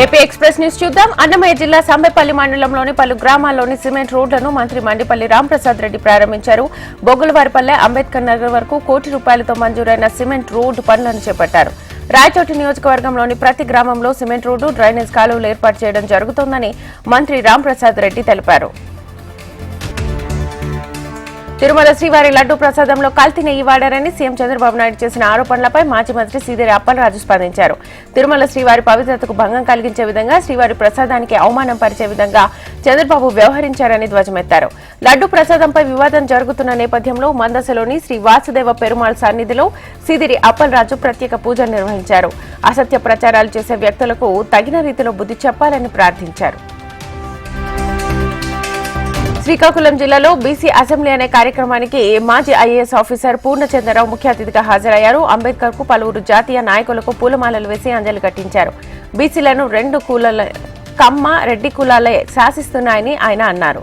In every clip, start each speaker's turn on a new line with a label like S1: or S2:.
S1: AP express news చూద్దాం. అన్నమయ్య జిల్లా సంబెపల్లి మండలంలోని పలు గ్రామాల్లోని సిమెంట్ రోడ్లను మంత్రి మండిపల్లి రాంప్రసాద్ రెడ్డి ప్రారంభించారు. బొగ్గులవారిపల్లె అంబేద్కర్ నగర్ వరకు కోటి రూపాయలతో మంజూరైన సిమెంట్ రోడ్డు పనులను చేపట్టారు. రాయచోటి నియోజకవర్గంలోని ప్రతి గ్రామంలో సిమెంట్ రోడ్డు డ్రైనేజ్ కాలువలు ఏర్పాటు చేయడం జరుగుతోందని మంత్రి రాంప్రసాద్ రెడ్డి తెలిపారు. తిరుమల శ్రీవారి లడ్డు ప్రసాదంలో కల్తీ నెయ్యి వాడారని సీఎం చంద్రబాబు నాయుడు చేసిన ఆరోపణలపై మాజీ మంత్రి సీదేరి అప్పలరాజు స్పందించారు. తిరుమల శ్రీవారి పవిత్రతకు భంగం కలిగించే విధంగా శ్రీవారి ప్రసాదానికి అవమానం పరిచే విధంగా చంద్రబాబు వ్యవహరించారని ధ్వజమెత్తారు. లడ్డు ప్రసాదంపై వివాదం జరుగుతున్న నేపథ్యంలో మందసలోని శ్రీ వాసుదేవ పెరుమాళ్ సన్నిధిలో సీదిరి అప్పలరాజు ప్రత్యేక పూజలు నిర్వహించారు. అసత్య ప్రచారాలు చేసే వ్యక్తులకు తగిన రీతిలో బుద్ధి చెప్పాలని ప్రార్థించారు. శ్రీకాకుళం జిల్లాలో బీసీ అసెంబ్లీ అనే కార్యక్రమానికి మాజీ ఐఏఎస్ ఆఫీసర్ పూర్ణచంద్రరావు ముఖ్య అతిథిగా హాజరయ్యారు. అంబేద్కర్కు పలువురు జాతీయ నాయకులకు పూలమాలలు వేసి అంజలి ఘటించారు బీసీలను రెండు కులాల కమ్మ రెడ్డి కులాలే శాసిస్తున్నాయని ఆయన అన్నారు.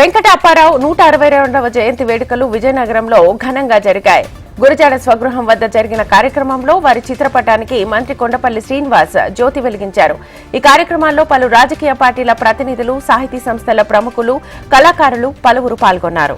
S1: వెంకట అప్పారావు నూట అరవై రెండవ జయంతి వేడుకలు విజయనగరంలో ఘనంగా జరిగాయి. గురజాడ స్వగృహం వద్ద జరిగిన కార్యక్రమంలో వారి చిత్రపటానికి మంత్రి కొండపల్లి శ్రీనివాస్ జ్యోతి వెలిగించారు. ఈ కార్యక్రమాల్లో పలు రాజకీయ పార్టీల ప్రతినిధులు సాహితీ సంస్థల ప్రముఖులు కళాకారులు పలువురు పాల్గొన్నారు.